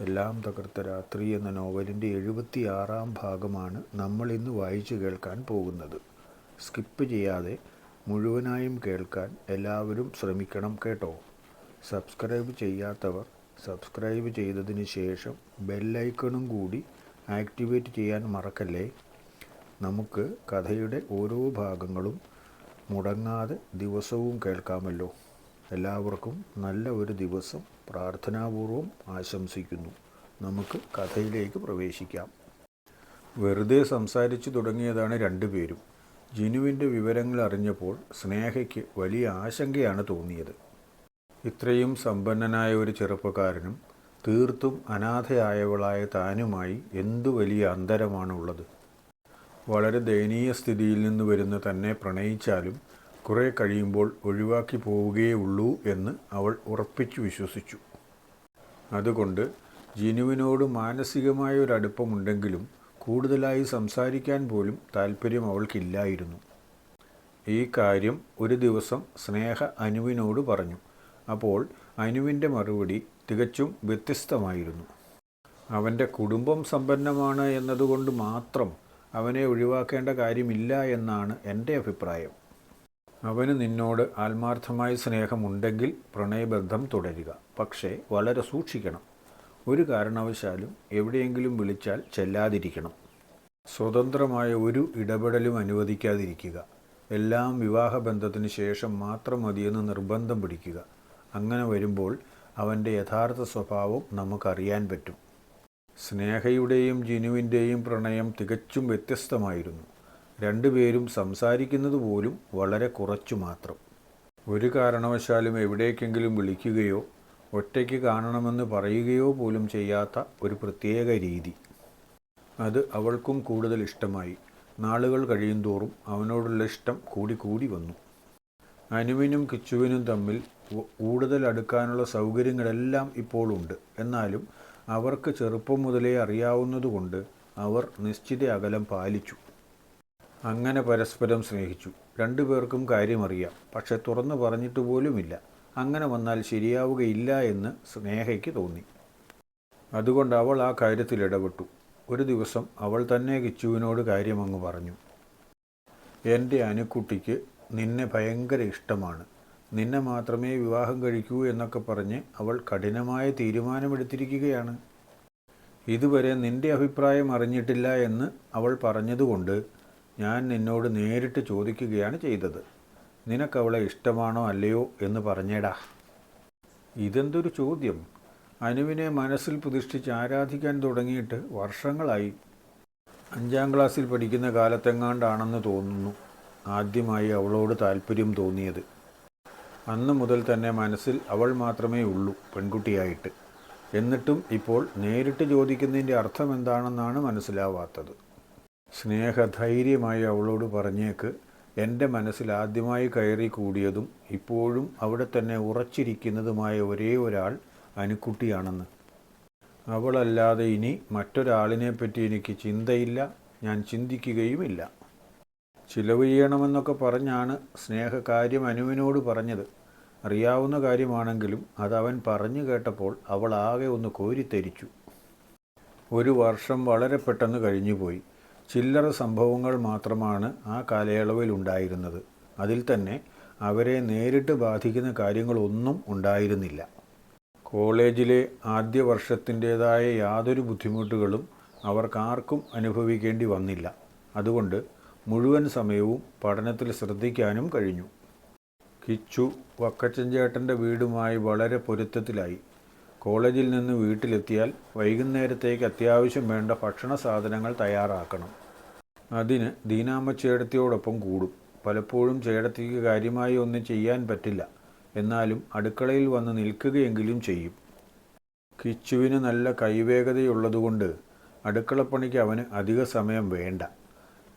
എല്ലാം തകർത്ത രാത്രി എന്ന നോവലിന്റെ എഴുപത്തിയാറാം ഭാഗമാണ് നമ്മൾ ഇന്ന് വായിച്ചു കേൾക്കാൻ പോകുന്നത്. സ്കിപ്പ് ചെയ്യാതെ മുഴുവനായും കേൾക്കാൻ എല്ലാവരും ശ്രമിക്കണം കേട്ടോ. സബ്സ്ക്രൈബ് ചെയ്യാത്തവർ സബ്സ്ക്രൈബ് ചെയ്തതിന് ശേഷം ബെല്ലൈക്കണും കൂടി ആക്ടിവേറ്റ് ചെയ്യാൻ മറക്കല്ലേ? നമുക്ക് കഥയുടെ ഓരോ ഭാഗങ്ങളും മുടങ്ങാതെ ദിവസവും കേൾക്കാമല്ലോ. എല്ലാവർക്കും നല്ല ഒരു ദിവസം പ്രാർത്ഥനാപൂർവം ആശംസിക്കുന്നു. നമുക്ക് കഥയിലേക്ക് പ്രവേശിക്കാം. വെറുതെ സംസാരിച്ചു തുടങ്ങിയതാണ് രണ്ടുപേരും ജിനുവിന്റെ വിവരങ്ങൾ അറിഞ്ഞപ്പോൾ സ്നേഹയ്ക്ക് വലിയ ആശങ്കയാണ് തോന്നിയത്. ഇത്രയും സമ്പന്നനായ ഒരു ചെറുപ്പക്കാരനും തീർത്തും അനാഥയായവളായ താനുമായി എന്തു വലിയ അന്തരമാണുള്ളത്. വളരെ ദയനീയ സ്ഥിതിയിൽ നിന്ന് വരുന്ന തന്നെ പ്രണയിച്ചാലും കുറെ കഴിയുമ്പോൾ ഒഴിവാക്കി പോവുകയേ ഉള്ളൂ എന്ന് അവൾ ഉറപ്പിച്ചു വിശ്വസിച്ചു. അതുകൊണ്ട് ജിനുവിനോട് മാനസികമായ ഒരു അടുപ്പമുണ്ടെങ്കിലും കൂടുതലായി സംസാരിക്കാൻ പോലും താല്പര്യം അവൾക്കില്ലായിരുന്നു. ഈ കാര്യം ഒരു ദിവസം സ്നേഹ അനുവിനോട് പറഞ്ഞു. അപ്പോൾ അനുവിന്റെ മറുപടി തികച്ചും വ്യത്യസ്തമായിരുന്നു. അവന്റെ കുടുംബം സമ്പന്നമാണ് എന്നതുകൊണ്ട് മാത്രം അവനെ ഒഴിവാക്കേണ്ട കാര്യമില്ല എന്നാണ് എന്റെ അഭിപ്രായം. അവന് നിന്നോട് ആത്മാർത്ഥമായ സ്നേഹമുണ്ടെങ്കിൽ പ്രണയബന്ധം തുടരുക. പക്ഷേ വളരെ സൂക്ഷിക്കണം. ഒരു കാരണവശാലും എവിടെയെങ്കിലും വിളിച്ചാൽ ചെല്ലാതിരിക്കണം. സ്വതന്ത്രമായ ഒരു ഇടപെടലും അനുവദിക്കാതിരിക്കുക. എല്ലാം വിവാഹബന്ധത്തിന് ശേഷം മാത്രം മതിയെന്ന് നിർബന്ധം പിടിക്കുക. അങ്ങനെ വരുമ്പോൾ അവന്റെ യഥാർത്ഥ സ്വഭാവം നമുക്കറിയാൻ പറ്റും. സ്നേഹയുടെയും ജിനുവിന്റെയും പ്രണയം തികച്ചും വ്യത്യസ്തമായിരുന്നു. രണ്ടുപേരും സംസാരിക്കുന്നത് പോലും വളരെ കുറച്ചു മാത്രം. ഒരു കാരണവശാലും എവിടേക്കെങ്കിലും വിളിക്കുകയോ ഒറ്റയ്ക്ക് കാണണമെന്ന് പറയുകയോ പോലും ചെയ്യാത്ത ഒരു പ്രത്യേക രീതി. അത് അവൾക്കും കൂടുതൽ ഇഷ്ടമായി. നാളുകൾ കഴിയുന്തോറും അവനോടുള്ള ഇഷ്ടം കൂടിക്കൂടി വന്നു. അനുവിനും കിച്ചുവിനും തമ്മിൽ കൂടുതൽ അടുക്കാനുള്ള സൗകര്യങ്ങളെല്ലാം ഇപ്പോഴുണ്ട് എന്നാലും അവർക്ക് ചെറുപ്പം മുതലേ അറിയാവുന്നതുകൊണ്ട് അവർ നിശ്ചിത അകലം പാലിച്ചു. അങ്ങനെ പരസ്പരം സ്നേഹിച്ചു. രണ്ടുപേർക്കും കാര്യമറിയാം. പക്ഷെ തുറന്നു പറഞ്ഞിട്ട് പോലുമില്ല. അങ്ങനെ വന്നാൽ ശരിയാവുകയില്ല എന്ന് സ്നേഹയ്ക്ക് തോന്നി. അതുകൊണ്ട് അവൾ ആ കാര്യത്തിൽ ഇടപെട്ടു. ഒരു ദിവസം അവൾ തന്നെ കിച്ചുവിനോട് കാര്യമങ്ങ് പറഞ്ഞു. എന്റെ അനുക്കുട്ടിക്ക് നിന്നെ ഭയങ്കര ഇഷ്ടമാണ്. നിന്നെ മാത്രമേ വിവാഹം കഴിക്കൂ എന്നൊക്കെ പറഞ്ഞ് അവൾ കഠിനമായ തീരുമാനമെടുത്തിരിക്കുകയാണ്. ഇതുവരെ നിന്റെ അഭിപ്രായം അറിഞ്ഞിട്ടില്ല എന്ന് അവൾ പറഞ്ഞതുകൊണ്ട് ഞാൻ നിന്നോട് നേരിട്ട് ചോദിക്കുകയാണ് ചെയ്തത്. നിനക്കവളെ ഇഷ്ടമാണോ അല്ലയോ എന്ന് പറഞ്ഞേടാ. ഇതെന്തൊരു ചോദ്യം. അനുവിനെ മനസ്സിൽ പ്രതിഷ്ഠിച്ച് ആരാധിക്കാൻ തുടങ്ങിയിട്ട് വർഷങ്ങളായി. അഞ്ചാം ക്ലാസ്സിൽ പഠിക്കുന്ന കാലത്തെങ്ങാണ്ടാണെന്ന് തോന്നുന്നു. ആദ്യമായി അവളോട് താല്പര്യം തോന്നിയത്. അന്ന് മുതൽ തന്നെ മനസ്സിൽ അവൾ മാത്രമേ ഉള്ളൂ പെൺകുട്ടിയായിട്ട്. എന്നിട്ടും ഇപ്പോൾ നേരിട്ട് ചോദിക്കുന്നതിന്റെ അർത്ഥം എന്താണെന്നാണ് മനസ്സിലാവാത്തത്. സ്നേഹധൈര്യമായി അവളോട് പറഞ്ഞേക്ക്. എന്റെ മനസ്സിൽ ആദ്യമായി കയറി കൂടിയതും ഇപ്പോഴും അവിടെ തന്നെ ഉറച്ചിരിക്കുന്നതുമായ ഒരേ ഒരാൾ അനുക്കുട്ടിയാണെന്ന്. അവളല്ലാതെ ഇനി മറ്റൊരാളിനെപ്പറ്റി എനിക്ക് ചിന്തയില്ല. ഞാൻ ചിന്തിക്കുകയുമില്ല. ചിലവ് ചെയ്യണമെന്നൊക്കെ പറഞ്ഞാണ് സ്നേഹകാര്യം അനുവിനോട് പറഞ്ഞത്. അറിയാവുന്ന കാര്യമാണെങ്കിലും അത് അവൻ പറഞ്ഞു കേട്ടപ്പോൾ അവൾ ആകെ ഒന്ന് കോരിത്തരിച്ചു. ഒരു വർഷം വളരെ പെട്ടെന്ന് കഴിഞ്ഞുപോയി. ചില്ലറ സംഭവങ്ങൾ മാത്രമാണ് ആ കാലയളവിൽ ഉണ്ടായിരുന്നത്. അതിൽ തന്നെ അവരെ നേരിട്ട് ബാധിക്കുന്ന കാര്യങ്ങളൊന്നും ഉണ്ടായിരുന്നില്ല. കോളേജിലെ ആദ്യ വർഷത്തിന്റേതായ യാതൊരു ബുദ്ധിമുട്ടുകളും അവർക്കാർക്കും അനുഭവിക്കേണ്ടി വന്നില്ല. അതുകൊണ്ട് മുഴുവൻ സമയവും പഠനത്തിൽ ശ്രദ്ധിക്കാനും കഴിഞ്ഞു. കിച്ചു വക്കച്ചൻചേട്ടന്റെ വീടുമായി വളരെ പൊരുത്തത്തിലായി. കോളേജിൽ നിന്ന് വീട്ടിലെത്തിയാൽ വൈകുന്നേരത്തേക്ക് അത്യാവശ്യം വേണ്ട ഭക്ഷണ സാധനങ്ങൾ തയ്യാറാക്കണം. അതിന് ദീനാമ്മ ചേടത്തിയോടൊപ്പം കൂടും. പലപ്പോഴും ചേടത്തിക്ക് കാര്യമായി ഒന്നും ചെയ്യാൻ പറ്റില്ല. എന്നാലും അടുക്കളയിൽ വന്ന് നിൽക്കുകയെങ്കിലും ചെയ്യും. കിച്ചുവിന് നല്ല കൈവേഗതയുള്ളതുകൊണ്ട് അടുക്കളപ്പണിക്ക് അവന് അധിക സമയം വേണ്ട.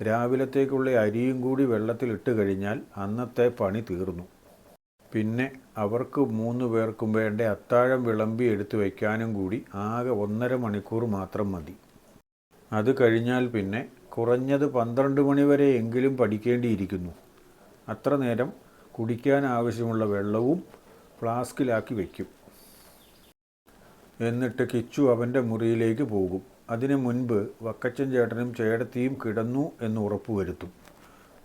രാവിലത്തേക്കുള്ള അരിയും കൂടി വെള്ളത്തിലിട്ട് കഴിഞ്ഞാൽ അന്നത്തെ പണി തീർന്നു. പിന്നെ അവർക്ക് മൂന്ന് പേർക്കും വേണ്ട അത്താഴം വിളമ്പി എടുത്തു വയ്ക്കാനും കൂടി ആകെ ഒന്നര മണിക്കൂർ മാത്രം മതി. അത് കഴിഞ്ഞാൽ പിന്നെ കുറഞ്ഞത് പന്ത്രണ്ട് മണിവരെ എങ്കിലും പഠിക്കേണ്ടിയിരിക്കുന്നു. അത്ര നേരം കുടിക്കാൻ ആവശ്യമുള്ള വെള്ളവും ഫ്ലാസ്കിലാക്കി വയ്ക്കും എന്നിട്ട് കിച്ചു അവന്റെ മുറിയിലേക്ക് പോകും. അതിനു മുൻപ് വക്കച്ചൻ ചേട്ടനും ചേട്ടത്തിയും കിടന്നു എന്ന് ഉറപ്പുവരുത്തും.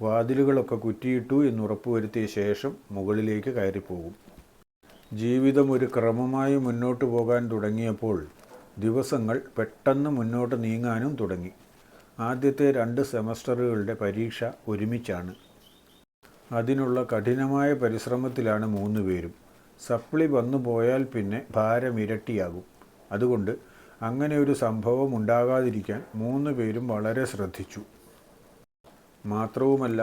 വാതിലുകളൊക്കെ കുറ്റിയിട്ടു എന്ന് ഉറപ്പുവരുത്തിയ ശേഷം മുകളിലേക്ക് കയറിപ്പോകും. ജീവിതം ഒരു ക്രമമായി മുന്നോട്ട് പോകാൻ തുടങ്ങിയപ്പോൾ ദിവസങ്ങൾ പെട്ടെന്ന് മുന്നോട്ട് നീങ്ങാനും തുടങ്ങി. ആദ്യത്തെ രണ്ട് സെമസ്റ്ററുകളുടെ പരീക്ഷ ഒരുമിച്ചാണ്. അതിനുള്ള കഠിനമായ പരിശ്രമത്തിലാണ് മൂന്ന് പേരും. സപ്ലി വന്നു പോയാൽ പിന്നെ ഭാരം ഇരട്ടിയാകും. അതുകൊണ്ട് അങ്ങനെ ഒരു സംഭവം ഉണ്ടാകാതിരിക്കാൻ മൂന്ന് പേരും വളരെ ശ്രദ്ധിച്ചു. മാത്രവുമല്ല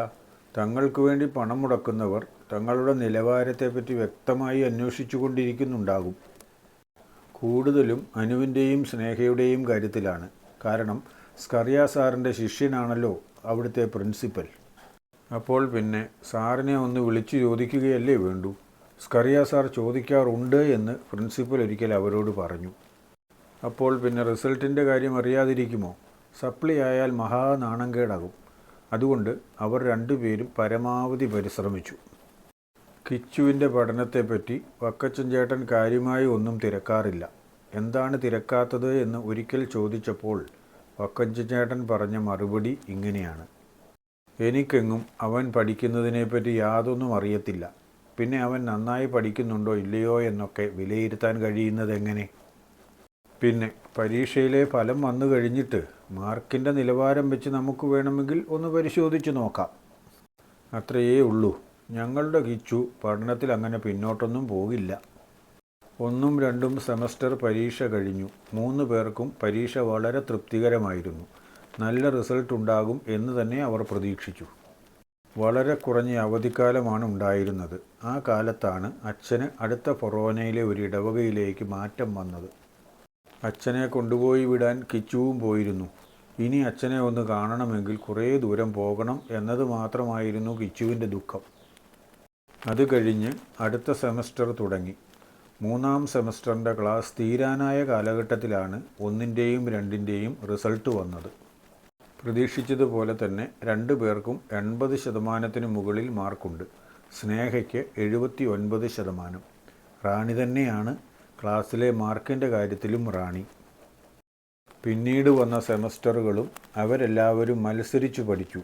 തങ്ങൾക്ക് വേണ്ടി പണം മുടക്കുന്നവർ തങ്ങളുടെ നിലവാരത്തെപ്പറ്റി വ്യക്തമായി അന്വേഷിച്ചു കൊണ്ടിരിക്കുന്നുണ്ടാകും കൂടുതലും അനുവിന്റെയും സ്നേഹയുടെയും കാര്യത്തിലാണ്. കാരണം സ്കറിയ സാറിന്റെ ശിഷ്യനാണല്ലോ അവിടുത്തെ പ്രിൻസിപ്പൽ. അപ്പോൾ പിന്നെ സാറിനെ ഒന്ന് വിളിച്ചു ചോദിക്കുകയല്ലേ വേണ്ടൂ? സ്കറിയ സാർ ചോദിക്കാറുണ്ട് എന്ന് പ്രിൻസിപ്പൽ ഒരിക്കൽ അവരോട് പറഞ്ഞു. അപ്പോൾ പിന്നെ റിസൾട്ടിന്റെ കാര്യം അറിയാതിരിക്കുമോ? സപ്ലി ആയാൽ മഹാനാണംകേടാകും അതുകൊണ്ട് അവർ രണ്ടുപേരും പരമാവധി പരിശ്രമിച്ചു. കിച്ചുവിന്റെ പഠനത്തെപ്പറ്റി വക്കച്ചൻ ചേട്ടൻ കാര്യമായി ഒന്നും തിരക്കാറില്ല. എന്താണ് തിരക്കാത്തത് എന്ന് ഒരിക്കൽ ചോദിച്ചപ്പോൾ വക്കച്ചൻ ചേട്ടൻ പറഞ്ഞ മറുപടി ഇങ്ങനെയാണ്. എനിക്കെങ്ങും അവൻ പഠിക്കുന്നതിനെപ്പറ്റി യാതൊന്നും അറിയത്തില്ല. പിന്നെ അവൻ നന്നായി പഠിക്കുന്നുണ്ടോ ഇല്ലയോ എന്നൊക്കെ വിലയിരുത്താൻ കഴിയുന്നത് എങ്ങനെ? പിന്നെ പരീക്ഷയിലെ ഫലം വന്നു കഴിഞ്ഞിട്ട് മാർക്കിന്റെ നിലവാരം വെച്ച് നമുക്ക് വേണമെങ്കിൽ ഒന്ന് പരിശോധിച്ച് നോക്കാം. അത്രയേ ഉള്ളൂ. ഞങ്ങളുടെ കിച്ചു പഠനത്തിൽ അങ്ങനെ പിന്നോട്ടൊന്നും പോകില്ല. ഒന്നും രണ്ടും സെമസ്റ്റർ പരീക്ഷ കഴിഞ്ഞു. മൂന്ന് പേർക്കും പരീക്ഷ വളരെ തൃപ്തികരമായിരുന്നു. നല്ല റിസൾട്ട് ഉണ്ടാകും എന്ന് തന്നെ അവർ പ്രതീക്ഷിച്ചു. വളരെ കുറഞ്ഞ അവധിക്കാലമാണ് ഉണ്ടായിരുന്നത്. ആ കാലത്താണ് അച്ഛന് അടുത്ത ഫൊറോനയിലെ ഒരു ഇടവകയിലേക്ക് മാറ്റം വന്നത്. അച്ഛനെ കൊണ്ടുപോയി വിടാൻ കിച്ചുവും പോയിരുന്നു. ഇനി അച്ഛനെ ഒന്ന് കാണണമെങ്കിൽ കുറേ ദൂരം പോകണം എന്നത് മാത്രമായിരുന്നു കിച്ചുവിന്റെ ദുഃഖം. അത് കഴിഞ്ഞ് അടുത്ത സെമസ്റ്റർ തുടങ്ങി. മൂന്നാം സെമസ്റ്ററിന്റെ ക്ലാസ് തീരാനായ കാലഘട്ടത്തിലാണ് ഒന്നിന്റെയും രണ്ടിന്റെയും റിസൾട്ട് വന്നത്. പ്രതീക്ഷിച്ചതുപോലെ തന്നെ രണ്ടു പേർക്കും എൺപത് ശതമാനത്തിന് മുകളിൽ മാർക്കുണ്ട്. സ്നേഹയ്ക്ക് എഴുപത്തി ഒൻപത് ശതമാനം. റാണി തന്നെയാണ് ക്ലാസ്സിലെ മാർക്കിന്റെ കാര്യത്തിലും റാണി. പിന്നീട് വന്ന സെമസ്റ്ററുകളും അവരെല്ലാവരും മത്സരിച്ചു പഠിച്ചു.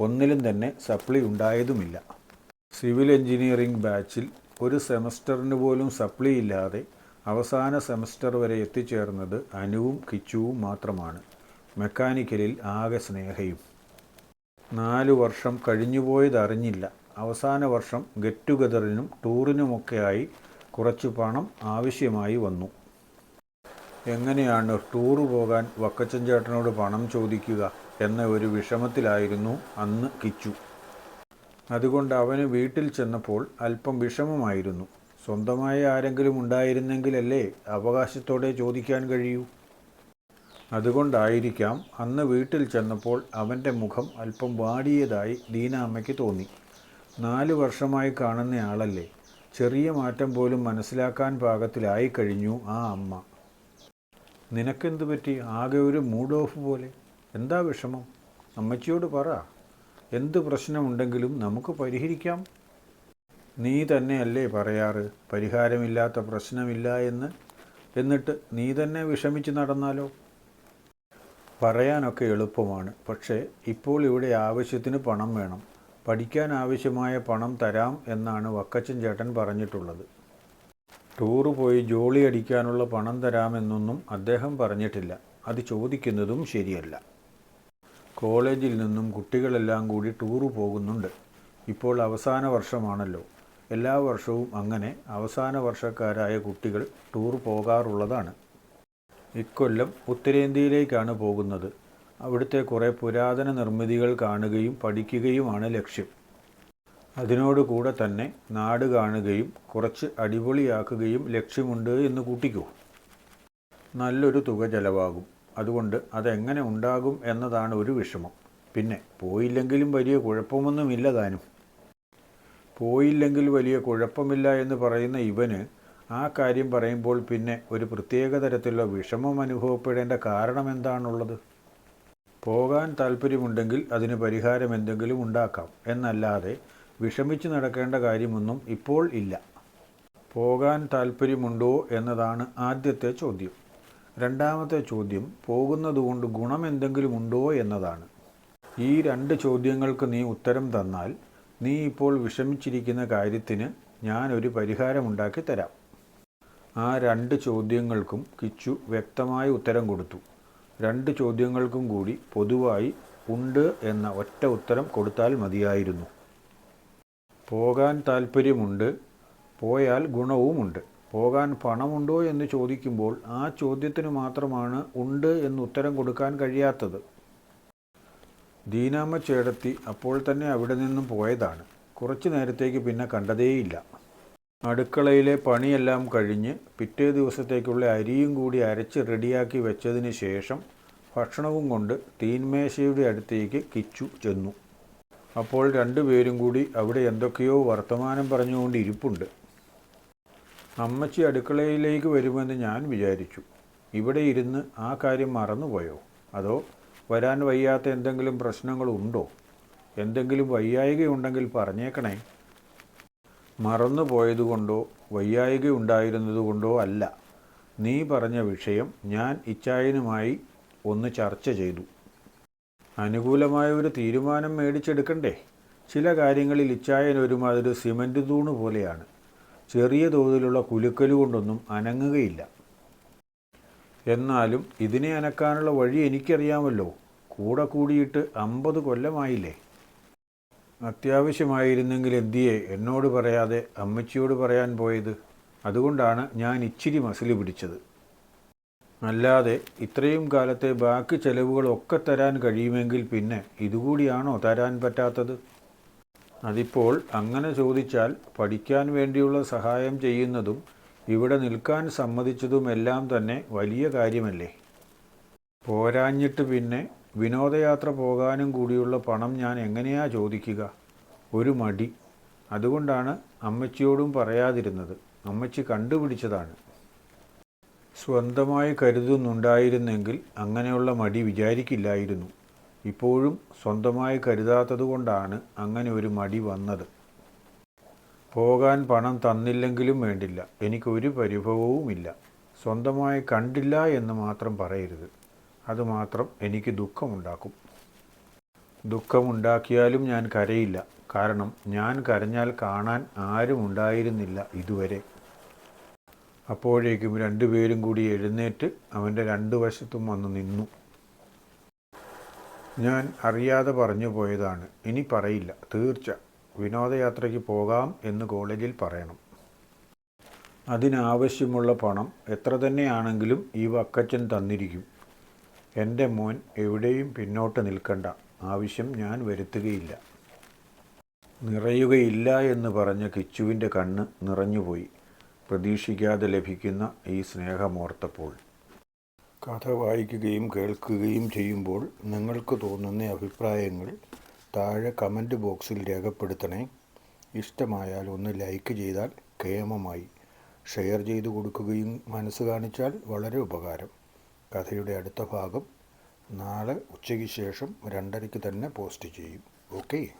ഒന്നിലും തന്നെ സപ്ലി ഉണ്ടായതുമില്ല. സിവിൽ എഞ്ചിനീയറിംഗ് ബാച്ചിൽ ഒരു സെമസ്റ്ററിന് പോലും സപ്ലി ഇല്ലാതെ അവസാന സെമസ്റ്റർ വരെ എത്തിച്ചേർന്നത് അനുവും കിച്ചുവും മാത്രമാണ്. മെക്കാനിക്കലിൽ ആകെ സ്നേഹയും. നാലു വർഷം കഴിഞ്ഞുപോയതറിഞ്ഞില്ല. അവസാന വർഷം ഗെറ്റ് ടുഗദറിനും ടൂറിനുമൊക്കെയായി കുറച്ച് പണം ആവശ്യമായി വന്നു. എങ്ങനെയാണ് ടൂറ് പോകാൻ വക്കച്ചൻ ചേട്ടനോട് പണം ചോദിക്കുക എന്ന ഒരു വിഷമത്തിലായിരുന്നു അന്ന് കിച്ചു. അതുകൊണ്ട് അവന് വീട്ടിൽ ചെന്നപ്പോൾ അല്പം വിഷമമായിരുന്നു. സ്വന്തമായി ആരെങ്കിലും ഉണ്ടായിരുന്നെങ്കിലല്ലേ അവകാശത്തോടെ ചോദിക്കാൻ കഴിയൂ? അതുകൊണ്ടായിരിക്കാം അന്ന് വീട്ടിൽ ചെന്നപ്പോൾ അവന്റെ മുഖം അല്പം വാടിയതായി ദീനാമ്മയ്ക്ക് തോന്നി. നാല് വർഷമായി കാണുന്നയാളല്ലേ ചെറിയ മാറ്റം പോലും മനസ്സിലാക്കാൻ പാകത്തിലായി കഴിഞ്ഞു ആ അമ്മ. നിനക്കെന്ത് പറ്റി? ആകെ ഒരു മൂഡ് ഓഫ് പോലെ. എന്താ വിഷമം? അമ്മച്ചിയോട് പറ. എന്ത് പ്രശ്നമുണ്ടെങ്കിലും നമുക്ക് പരിഹരിക്കാം. നീ തന്നെയല്ലേ പറയാറ്? പരിഹാരമില്ലാത്ത പ്രശ്നമില്ല എന്ന്. എന്നിട്ട് നീ തന്നെ വിഷമിച്ച് നടന്നാലോ? പറയാനൊക്കെ എളുപ്പമാണ്. പക്ഷേ ഇപ്പോൾ ഇവിടെ ആവശ്യത്തിന് പണം വേണം. പഠിക്കാൻ ആവശ്യമായ പണം തരാം എന്നാണ് വക്കച്ചൻ ചേട്ടൻ പറഞ്ഞിട്ടുള്ളത്. ടൂറ് പോയി ജോളി അടിക്കാനുള്ള പണം തരാമെന്നൊന്നും അദ്ദേഹം പറഞ്ഞിട്ടില്ല. അത് ചോദിക്കുന്നതും ശരിയല്ല. കോളേജിൽ നിന്നും കുട്ടികളെല്ലാം കൂടി ടൂറ് പോകുന്നുണ്ട്. ഇപ്പോൾ അവസാന വർഷമാണല്ലോ. എല്ലാ വർഷവും അങ്ങനെ അവസാന വർഷക്കാരായ കുട്ടികൾ ടൂർ പോകാറുള്ളതാണ്. ഇക്കൊല്ലം ഉത്തരേന്ത്യയിലേക്കാണ് പോകുന്നത്. അവിടുത്തെ കുറേ പുരാതന നിർമ്മിതികൾ കാണുകയും പഠിക്കുകയുമാണ് ലക്ഷ്യം. അതിനോട് കൂടെ തന്നെ നാട് കാണുകയും കുറച്ച് അടിപൊളിയാക്കുകയും ലക്ഷ്യമുണ്ട് എന്ന് കൂട്ടിക്കൂ. നല്ലൊരു തുക ചെലവാകും. അതുകൊണ്ട് അതെങ്ങനെ ഉണ്ടാകും എന്നതാണ് ഒരു വിഷമം. പിന്നെ പോയില്ലെങ്കിലും വലിയ കുഴപ്പമൊന്നുമില്ല താനും. പോയില്ലെങ്കിൽ വലിയ കുഴപ്പമില്ല എന്ന് പറയുന്ന ഇവന് ആ കാര്യം പറയുമ്പോൾ പിന്നെ ഒരു പ്രത്യേക തരത്തിലുള്ള വിഷമം അനുഭവപ്പെടേണ്ട കാരണം എന്താണുള്ളത് പോകാൻ താല്പര്യമുണ്ടെങ്കിൽ അതിന് പരിഹാരം എന്തെങ്കിലും ഉണ്ടാക്കാം. എന്നല്ലാതെ വിഷമിച്ച് നടക്കേണ്ട കാര്യമൊന്നും ഇപ്പോൾ ഇല്ല. പോകാൻ താല്പര്യമുണ്ടോ എന്നതാണ് ആദ്യത്തെ ചോദ്യം. രണ്ടാമത്തെ ചോദ്യം പോകുന്നതുകൊണ്ട് ഗുണം എന്തെങ്കിലും ഉണ്ടോ എന്നതാണ്. ഈ രണ്ട് ചോദ്യങ്ങൾക്ക് നീ ഉത്തരം തന്നാൽ നീ ഇപ്പോൾ വിഷമിച്ചിരിക്കുന്ന കാര്യത്തിന് ഞാനൊരു പരിഹാരമുണ്ടാക്കി തരാം. ആ രണ്ട് ചോദ്യങ്ങൾക്കും കിച്ചു വ്യക്തമായ ഉത്തരം കൊടുത്തു. രണ്ട് ചോദ്യങ്ങൾക്കും കൂടി പൊതുവായി ഉണ്ട് എന്ന ഒറ്റ ഉത്തരം കൊടുത്താൽ മതിയായിരുന്നു. പോകാൻ താല്പര്യമുണ്ട് പോയാൽ ഗുണവുമുണ്ട്. പോകാൻ പണമുണ്ടോ എന്ന് ചോദിക്കുമ്പോൾ ആ ചോദ്യത്തിന് മാത്രമാണ് ഉണ്ട് എന്ന് ഉത്തരം കൊടുക്കാൻ കഴിയാത്തത്. ദീനാമ്മ ചേടത്തി അപ്പോൾ തന്നെ അവിടെ നിന്നും പോയതാണ്. കുറച്ചു നേരത്തേക്ക് പിന്നെ കണ്ടതേയില്ല. അടുക്കളയിലെ പണിയെല്ലാം കഴിഞ്ഞ് പിറ്റേ ദിവസത്തേക്കുള്ള അരിയും കൂടി അരച്ച് റെഡിയാക്കി വെച്ചതിന് ശേഷം ഭക്ഷണവും കൊണ്ട് തീന്മേശയുടെ അടുത്തേക്ക് കിച്ചു ചെന്നു. അപ്പോൾ രണ്ടുപേരും കൂടി അവിടെ എന്തൊക്കെയോ വർത്തമാനം പറഞ്ഞുകൊണ്ട് ഇരിപ്പുണ്ട്. അമ്മച്ചി അടുക്കളയിലേക്ക് വരുമെന്ന് ഞാൻ വിചാരിച്ചു. ഇവിടെ ഇരുന്ന് ആ കാര്യം മറന്നുപോയോ? അതോ വരാൻ വയ്യാത്ത എന്തെങ്കിലും പ്രശ്നങ്ങളുണ്ടോ? എന്തെങ്കിലും വയ്യായികയുണ്ടെങ്കിൽ പറഞ്ഞേക്കണേ. മറന്നുപോയതുകൊണ്ടോ വയ്യായിക ഉണ്ടായിരുന്നതുകൊണ്ടോ അല്ല. നീ പറഞ്ഞ വിഷയം ഞാൻ ഇച്ചായനുമായി ഒന്ന് ചർച്ച ചെയ്തു. അനുകൂലമായ ഒരു തീരുമാനം മേടിച്ചെടുക്കണ്ടേ? ചില കാര്യങ്ങളിൽ ഇച്ചായൻ ഒരുമാതിരി സിമന്റ് തൂണ് പോലെയാണ്. ചെറിയ തോതിലുള്ള കുലുക്കലുകൊണ്ടൊന്നും അനങ്ങുകയില്ല. എന്നാലും ഇതിനെ അനക്കാനുള്ള വഴി എനിക്കറിയാമല്ലോ. കൂടെ കൂടിയിട്ട് അമ്പത് കൊല്ലമായില്ലേ? അത്യാവശ്യമായിരുന്നെങ്കിൽ എന്തിയെ എന്നോട് പറയാതെ അമ്മച്ചിയോട് പറയാൻ പോയത്? അതുകൊണ്ടാണ് ഞാൻ ഇച്ചിരി മസിൽ പിടിച്ചത്. അല്ലാതെ ഇത്രയും കാലത്തെ ബാക്കി ചെലവുകളൊക്കെ തരാൻ കഴിയുമെങ്കിൽ പിന്നെ ഇതുകൂടിയാണോ തരാൻ പറ്റാത്തത്? അതിപ്പോൾ അങ്ങനെ ചോദിച്ചാൽ പഠിക്കാൻ വേണ്ടിയുള്ള സഹായം ചെയ്യുന്നതും ഇവിടെ നിൽക്കാൻ സമ്മതിച്ചതുമെല്ലാം തന്നെ വലിയ കാര്യമല്ലേ? പോരാഞ്ഞിട്ട് പിന്നെ വിനോദയാത്ര പോകാനും കൂടിയുള്ള പണം ഞാൻ എങ്ങനെയാ ചോദിക്കുക? ഒരു മടി. അതുകൊണ്ടാണ് അമ്മച്ചിയോടും പറയാതിരുന്നത്. അമ്മച്ചി കണ്ടുപിടിച്ചതാണ്. സ്വന്തമായി കരുതുന്നുണ്ടായിരുന്നെങ്കിൽ അങ്ങനെയുള്ള മടി വിചാരിക്കില്ലായിരുന്നു. ഇപ്പോഴും സ്വന്തമായി കരുതാത്തതുകൊണ്ടാണ് അങ്ങനെ ഒരു മടി വന്നത്. പോകാൻ പണം തന്നില്ലെങ്കിലും വേണ്ടില്ല. എനിക്കൊരു പരിഭവവുമില്ല. സ്വന്തമായി കണ്ടില്ല എന്ന് മാത്രം പറയരുത്. അതുമാത്രം എനിക്ക് ദുഃഖമുണ്ടാക്കും. ദുഃഖമുണ്ടാക്കിയാലും ഞാൻ കരയില്ല. കാരണം ഞാൻ കരഞ്ഞാൽ കാണാൻ ആരും ഉണ്ടായിരുന്നില്ല ഇതുവരെ. അപ്പോഴേക്കും രണ്ടുപേരും കൂടി എഴുന്നേറ്റ് അവന്റെ രണ്ടു വശത്തും വന്ന് നിന്നു. ഞാൻ അറിയാതെ പറഞ്ഞു പോയതാണ്. ഇനി പറയില്ല. തീർച്ച. വിനോദയാത്രയ്ക്ക് പോകാം എന്ന് കോളേജിൽ പറയണം. അതിനാവശ്യമുള്ള പണം എത്ര തന്നെയാണെങ്കിലും ഈ വക്കച്ചൻ തന്നിരിക്കും. എന്റെ മോൻ എവിടെയും പിന്നോട്ട് നിൽക്കണ്ട. ആവശ്യം ഞാൻ വരുത്തുകയില്ല. നിറയുകയില്ല എന്ന് പറഞ്ഞ കിച്ചുവിന്റെ കണ്ണ് നിറഞ്ഞുപോയി. പ്രതീക്ഷിക്കാതെ ലഭിക്കുന്ന ഈ സ്നേഹമോർത്തപ്പോൾ. കഥ വായിക്കുകയും കേൾക്കുകയും ചെയ്യുമ്പോൾ നിങ്ങൾക്ക് തോന്നുന്ന അഭിപ്രായങ്ങൾ താഴെ കമന്റ് ബോക്സിൽ രേഖപ്പെടുത്തണേ. ഇഷ്ടമായാൽ ഒന്ന് ലൈക്ക് ചെയ്താൽ കേമമായി ഷെയർ ചെയ്തു കൊടുക്കുകയും മനസ്സ് കാണിച്ചാൽ വളരെ ഉപകാരം. കഥയുടെ അടുത്ത ഭാഗം നാളെ ഉച്ചയ്ക്ക് ശേഷം രണ്ടരയ്ക്ക് തന്നെ പോസ്റ്റ് ചെയ്യും. ഓക്കേ?